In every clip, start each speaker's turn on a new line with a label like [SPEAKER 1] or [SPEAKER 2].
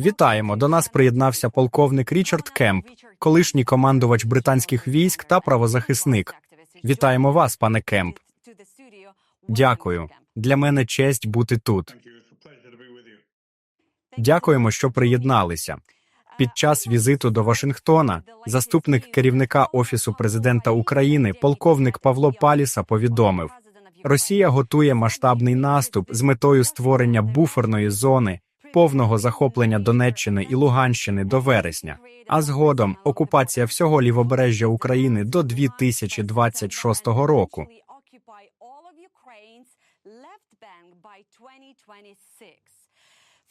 [SPEAKER 1] Вітаємо! До нас приєднався полковник Річард Кемп, колишній командувач британських військ та правозахисник. Вітаємо вас, пане Кемп. Дякую. Для мене честь бути тут. Дякуємо, що приєдналися. Під час візиту до Вашингтона заступник керівника Офісу президента України, полковник Павло Паліса, повідомив: Росія готує масштабний наступ з метою створення буферної зони, повного захоплення Донеччини і Луганщини до вересня, а згодом окупація всього лівобережжя України до 2026 року.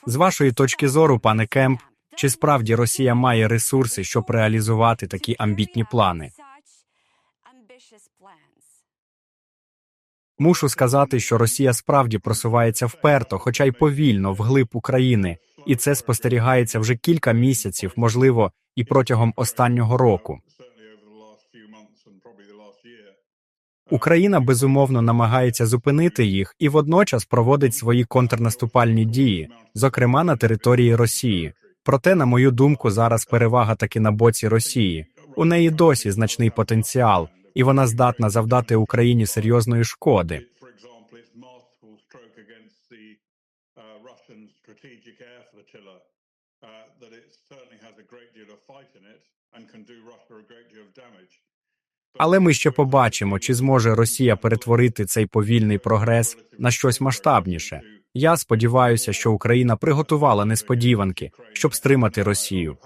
[SPEAKER 1] З вашої точки зору, пане Кемп, чи справді Росія має ресурси, щоб реалізувати такі амбітні плани? Мушу сказати, що Росія справді просувається вперто, хоча й повільно, вглиб України, і це спостерігається вже кілька місяців, можливо, і протягом останнього року. Україна безумовно намагається зупинити їх і водночас проводить свої контрнаступальні дії, зокрема на території Росії. Проте, на мою думку, зараз перевага таки на боці Росії. У неї досі значний потенціал, і вона здатна завдати Україні серйозної шкоди. Але ми ще побачимо, чи зможе Росія перетворити цей повільний прогрес на щось масштабніше. Я сподіваюся, що Україна приготувала несподіванки, щоб стримати Росію.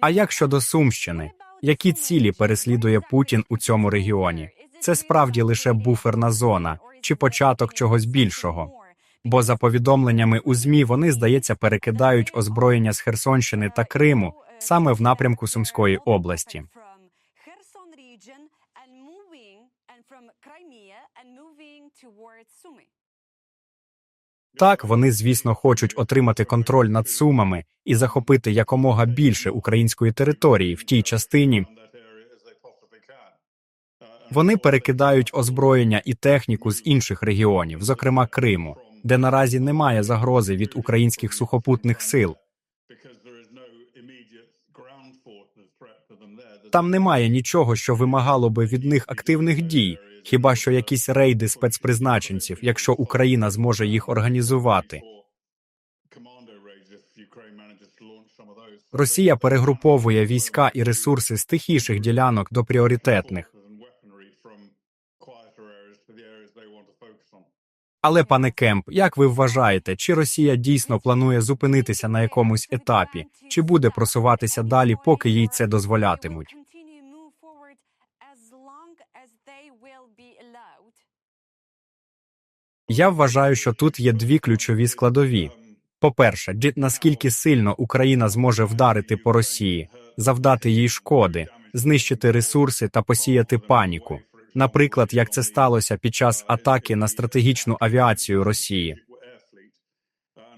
[SPEAKER 1] А як щодо Сумщини, які цілі переслідує Путін у цьому регіоні? Це справді лише буферна зона чи початок чогось більшого? Бо за повідомленнями у змі вони, здається, перекидають озброєння з Херсонщини та Криму саме в напрямку Сумської області. Так, вони, звісно, хочуть отримати контроль над Сумами і захопити якомога більше української території в тій частині. Вони перекидають озброєння і техніку з інших регіонів, зокрема Криму, де наразі немає загрози від українських сухопутних сил. Там немає нічого, що вимагало би від них активних дій, хіба що якісь рейди спецпризначенців, якщо Україна зможе їх організувати. Росія перегруповує війська і ресурси з тихіших ділянок до пріоритетних. Але, пане Кемп, як ви вважаєте, чи Росія дійсно планує зупинитися на якомусь етапі, чи буде просуватися далі, поки їй це дозволятимуть? Я вважаю, що тут є дві ключові складові. По-перше, наскільки сильно Україна зможе вдарити по Росії, завдати їй шкоди, знищити ресурси та посіяти паніку. Наприклад, як це сталося під час атаки на стратегічну авіацію Росії.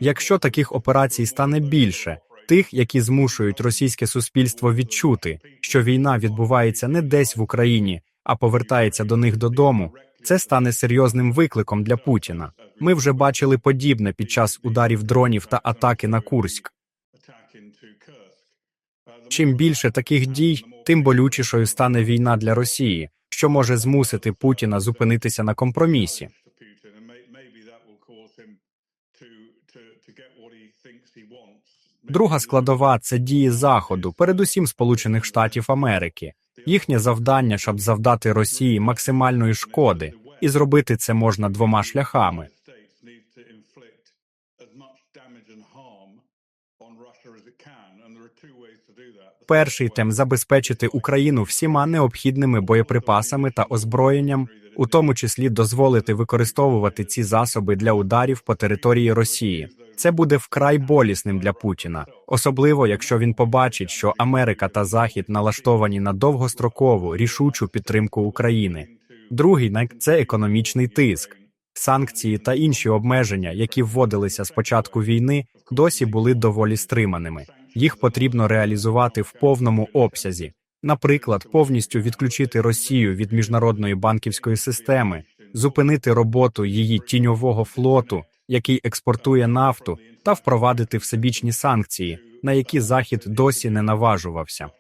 [SPEAKER 1] Якщо таких операцій стане більше, тих, які змушують російське суспільство відчути, що війна відбувається не десь в Україні, а повертається до них додому, це стане серйозним викликом для Путіна. Ми вже бачили подібне під час ударів дронів та атаки на Курськ. Чим більше таких дій, тим болючішою стане війна для Росії, що може змусити Путіна зупинитися на компромісі. Друга складова це дії Заходу, передусім Сполучених Штатів Америки. Їхнє завдання, щоб завдати Росії максимальної шкоди, і зробити це можна двома шляхами.
[SPEAKER 2] States needs to inflict as much damage and harm on Russia as it can, and there are two ways to do that. The
[SPEAKER 1] Перший тем забезпечити Україну всіма необхідними боєприпасами та озброєнням, у тому числі дозволити використовувати ці засоби для ударів по території Росії. Це буде вкрай болісним для Путіна, особливо якщо він побачить, що Америка та Захід налаштовані на довгострокову рішучу підтримку України. Другий це економічний тиск. Санкції та інші обмеження, які вводилися з початку війни, досі були доволі стриманими. Їх потрібно реалізувати в повному обсязі. Наприклад, повністю відключити Росію від міжнародної банківської системи, зупинити роботу її тіньового флоту, який експортує нафту, та впровадити всебічні санкції, на які Захід досі не наважувався.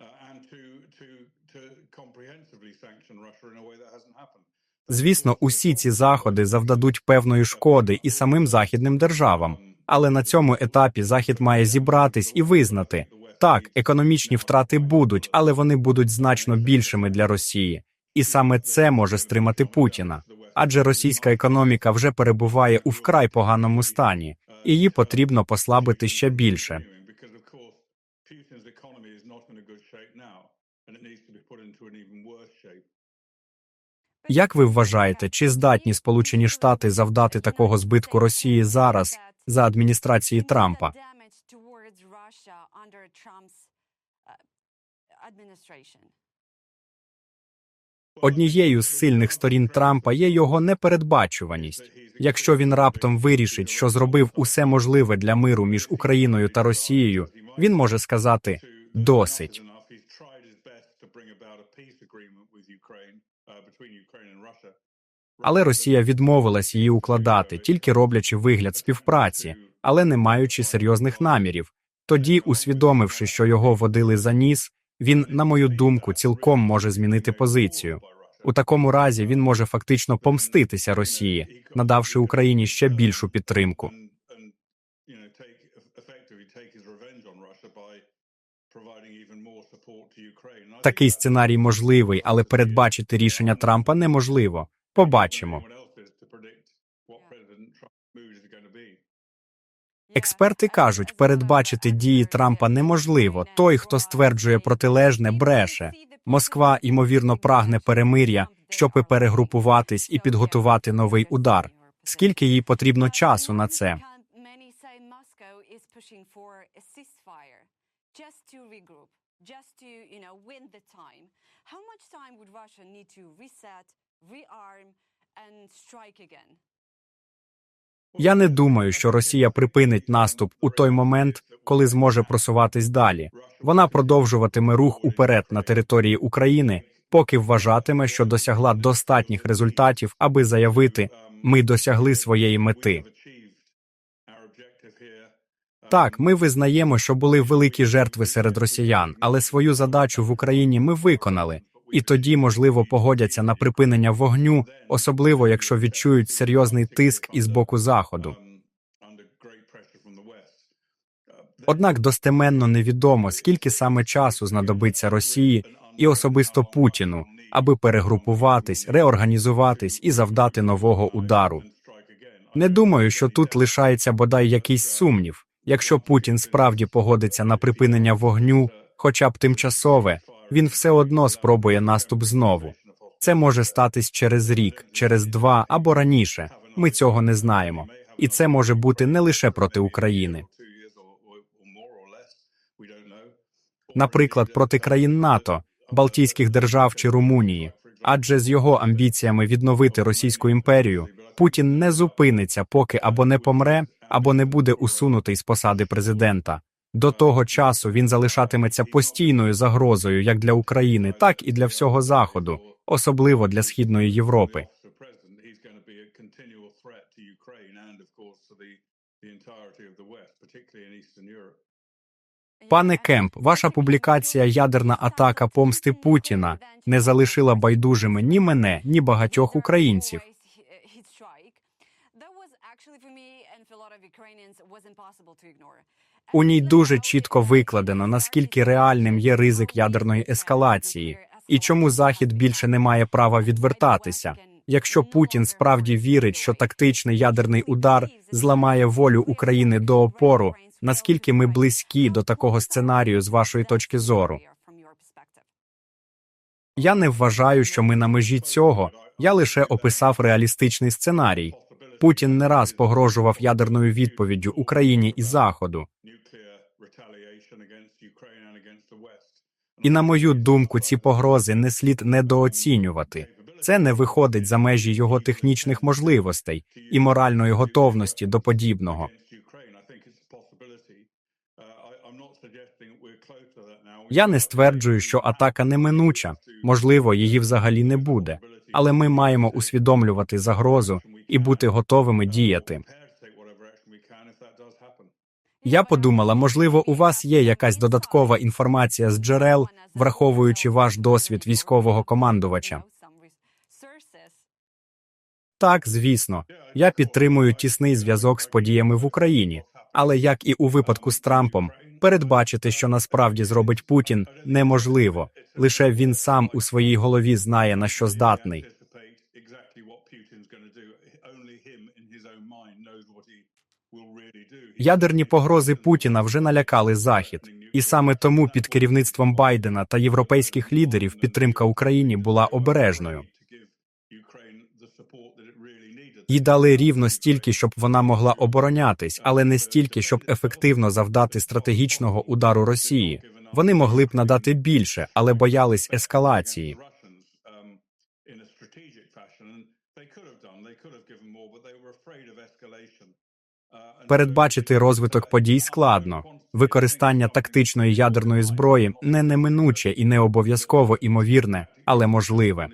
[SPEAKER 2] Uh, to comprehensively sanction Russia in a way.
[SPEAKER 1] Звісно, усі ці заходи завдадуть певної шкоди і самим західним державам. Але на цьому етапі Захід має зібратись і визнати так, економічні втрати будуть, але вони будуть значно більшими для Росії, і саме це може стримати Путіна. Адже російська економіка вже перебуває у вкрай поганому стані, і її потрібно послабити ще більше.
[SPEAKER 2] Putin's economy is not in good shape now, and it needs to be put into an even worse shape.
[SPEAKER 1] Як ви вважаєте, чи здатні Сполучені Штати завдати такого збитку Росії зараз за адміністрації Трампа? Однією з сильних сторін Трампа є його непередбачуваність. Якщо він раптом вирішить, що зробив усе можливе для миру між Україною та Росією, він може сказати досить. Але Росія відмовилась її укладати, тільки роблячи вигляд співпраці, але не маючи серйозних намірів. Тоді, усвідомивши, що його водили за ніс, він, на мою думку, цілком може змінити позицію. У такому разі він може фактично помститися Росії, надавши Україні ще більшу підтримку.
[SPEAKER 2] and, and you know take effectively take his revenge on Russia by providing even more support to Ukraine. And I think
[SPEAKER 1] Такий сценарій можливий, але передбачити рішення Трампа неможливо. Побачимо. Експерти кажуть, передбачити дії Трампа неможливо. Той, хто стверджує протилежне, бреше. Москва ймовірно прагне перемир'я, щоб перегрупуватись і підготувати новий удар. Скільки їй потрібно часу на це?
[SPEAKER 3] Just to regroup, just to, you know, win the time. How much time would Russia need to reset, rearm, and strike again?
[SPEAKER 1] Я не думаю, що Росія припинить наступ у той момент, коли зможе просуватись далі. Вона продовжуватиме рух уперед на території України, поки вважатиме, що досягла достатніх результатів, аби заявити, ми досягли своєї мети. Так, ми визнаємо, що були великі жертви серед росіян, але свою задачу в Україні ми виконали. І тоді, можливо, погодяться на припинення вогню, особливо якщо відчують серйозний тиск із боку заходу. Однак достеменно невідомо, скільки саме часу знадобиться Росії і особисто Путіну, аби перегрупуватись, реорганізуватись і завдати нового удару. Не думаю, що тут лишається бодай якийсь сумнів. Якщо Путін справді погодиться на припинення вогню, хоча б тимчасове, він все одно спробує наступ знову. Це може статись через рік, через два або раніше. Ми цього не знаємо, і це може бути не лише проти України. Наприклад, проти країн НАТО, Балтійських держав чи Румунії, адже з його амбіціями відновити Російську імперію Путін не зупиниться, поки або не помре, або не буде усунутий з посади президента. До того часу він залишатиметься постійною загрозою як для України, так і для всього Заходу, особливо для Східної Європи. Пане Кемп, ваша публікація Ядерна атака помсти Путіна не залишила байдужими ні мене, ні багатьох українців. У ній дуже чітко викладено, наскільки реальним є ризик ядерної ескалації, і чому Захід більше не має права відвертатися. Якщо Путін справді вірить, що тактичний ядерний удар зламає волю України до опору, наскільки ми близькі до такого сценарію з вашої точки зору? Я не вважаю, що ми на межі цього. Я лише описав реалістичний сценарій. Путін не раз погрожував ядерною відповіддю Україні і Заходу. І на мою думку, ці погрози не слід недооцінювати. Це не виходить за межі його технічних можливостей і моральної готовності до подібного. Я не стверджую, що атака неминуча, можливо, її взагалі не буде, але ми маємо усвідомлювати загрозу і бути готовими діяти. Я подумала, можливо, у вас є якась додаткова інформація з джерел, враховуючи ваш досвід військового командувача. Так, звісно, я підтримую тісний зв'язок з подіями в Україні, але як і у випадку з Трампом, передбачити, що насправді зробить Путін, неможливо. Лише він сам у своїй голові знає на що здатний. Ядерні погрози Путіна вже налякали Захід, і саме тому під керівництвом Байдена та європейських лідерів підтримка Україні була обережною. Їй дали рівно стільки, щоб вона могла оборонятись, але не стільки, щоб ефективно завдати стратегічного удару Росії. Вони могли б надати більше, але боялись ескалації. Передбачити розвиток подій складно. Використання тактичної ядерної зброї не неминуче і не обов'язково імовірне, але можливе.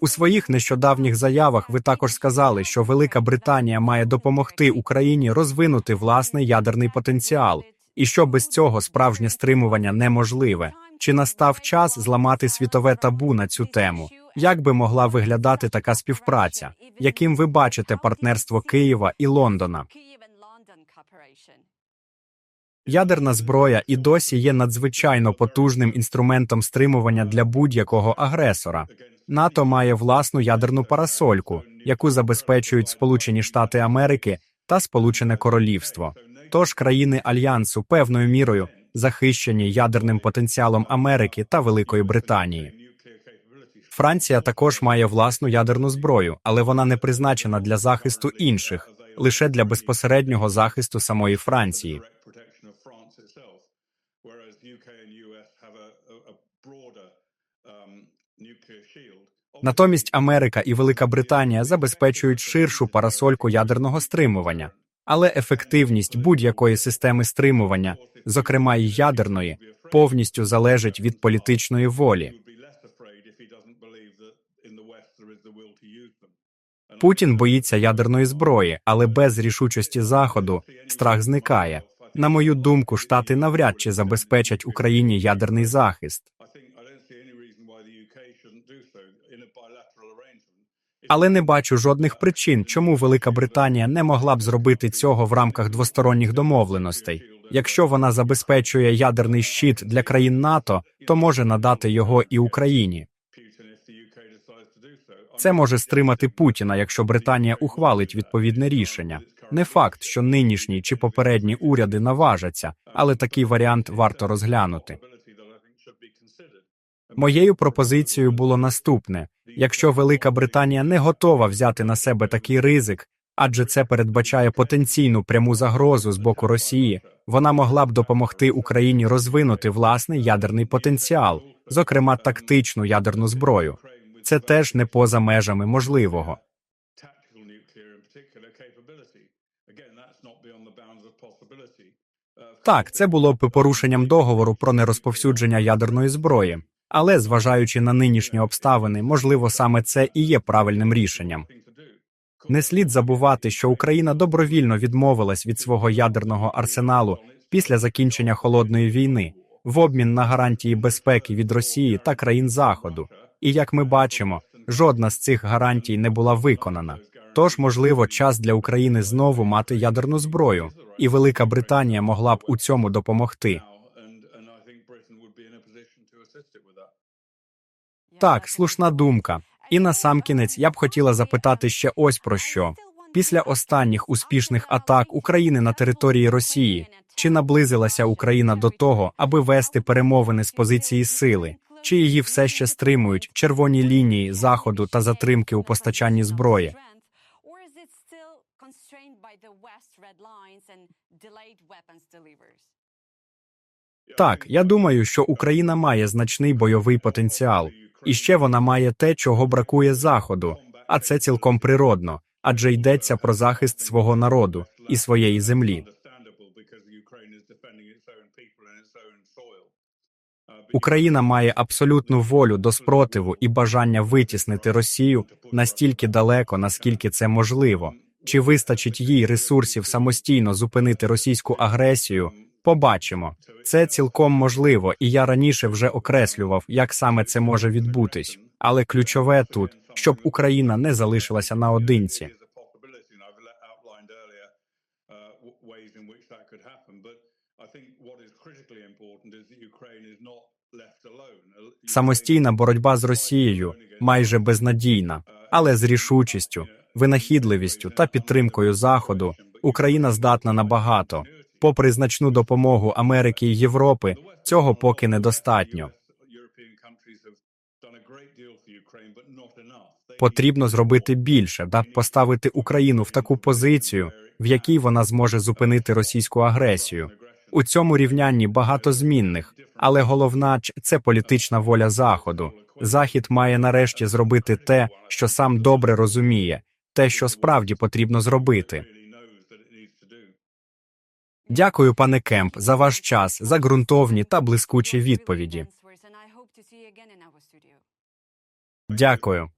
[SPEAKER 1] У своїх нещодавніх заявах ви також сказали, що Велика Британія має допомогти Україні розвинути власний ядерний потенціал, і що без цього справжнє стримування неможливе. Чи настав час зламати світове табу на цю тему? Як би могла виглядати така співпраця? Яким ви бачите партнерство Києва і Лондона? Ядерна зброя і досі є надзвичайно потужним інструментом стримування для будь-якого агресора. НАТО має власну ядерну парасольку, яку забезпечують Сполучені Штати Америки та Сполучене Королівство. Тож країни альянсу певною мірою захищені ядерним потенціалом Америки та Великої Британії. Франція також має власну ядерну зброю, але вона не призначена для захисту інших, лише для безпосереднього захисту самої Франції. Натомість Америка і Велика Британія забезпечують ширшу парасольку ядерного стримування, але ефективність будь-якої системи стримування, зокрема й ядерної, повністю залежить від політичної волі. Путін боїться ядерної зброї, але без рішучості заходу страх зникає. На мою думку, штати навряд чи забезпечать Україні ядерний захист. Але не бачу жодних причин, чому Велика Британія не могла б зробити цього в рамках двосторонніх домовленостей. Якщо вона забезпечує ядерний щит для країн НАТО, то може надати його і Україні. Це може стримати Путіна, якщо Британія ухвалить відповідне рішення. Не факт, що нинішні чи попередні уряди наважаться, але такий варіант варто розглянути. Моєю пропозицією було наступне: якщо Велика Британія не готова взяти на себе такий ризик, адже це передбачає потенційну пряму загрозу з боку Росії, вона могла б допомогти Україні розвинути власний ядерний потенціал, зокрема тактичну ядерну зброю. Це теж не поза межами можливого. Так, це було б порушенням договору про нерозповсюдження ядерної зброї, але зважаючи на нинішні обставини, можливо, саме це і є правильним рішенням. Не слід забувати, що Україна добровільно відмовилась від свого ядерного арсеналу після закінчення холодної війни в обмін на гарантії безпеки від Росії та країн Заходу. І як ми бачимо, жодна з цих гарантій не була виконана. Тож, можливо, час для України знову мати ядерну зброю, і Велика Британія могла б у цьому допомогти. Так, слушна думка. І насамкінець я б хотіла запитати ще ось про що. Після останніх успішних атак України на території Росії чи наблизилася Україна до того, аби вести перемовини з позиції сили, чи її все ще стримують червоні лінії заходу та затримки у постачанні зброї? Так, я думаю, що Україна має значний бойовий потенціал, і ще вона має те, чого бракує заходу, а це цілком природно, адже йдеться про захист свого народу. і своєї землі. Україна має абсолютну волю до спротиву і бажання витіснити Росію настільки далеко, наскільки це можливо. Чи вистачить їй ресурсів самостійно зупинити російську агресію? Побачимо. Це цілком можливо, і я раніше вже окреслював, як саме це може відбутись. Але ключове тут, щоб Україна не залишилася наодинці. Самостійна боротьба з Росією майже безнадійна, але з рішучістю, винахідливістю та підтримкою Заходу Україна здатна на багато. Попри значну допомогу Америки і Європи, цього поки недостатньо. Потрібно зробити більше та поставити Україну в таку позицію, в якій вона зможе зупинити російську агресію. У цьому рівнянні багато змінних, але головна це політична воля Заходу. Захід має нарешті зробити те, що сам добре розуміє, те, що справді потрібно зробити. Дякую, пане Кемп, за ваш час, за ґрунтовні та блискучі відповіді. Дякую.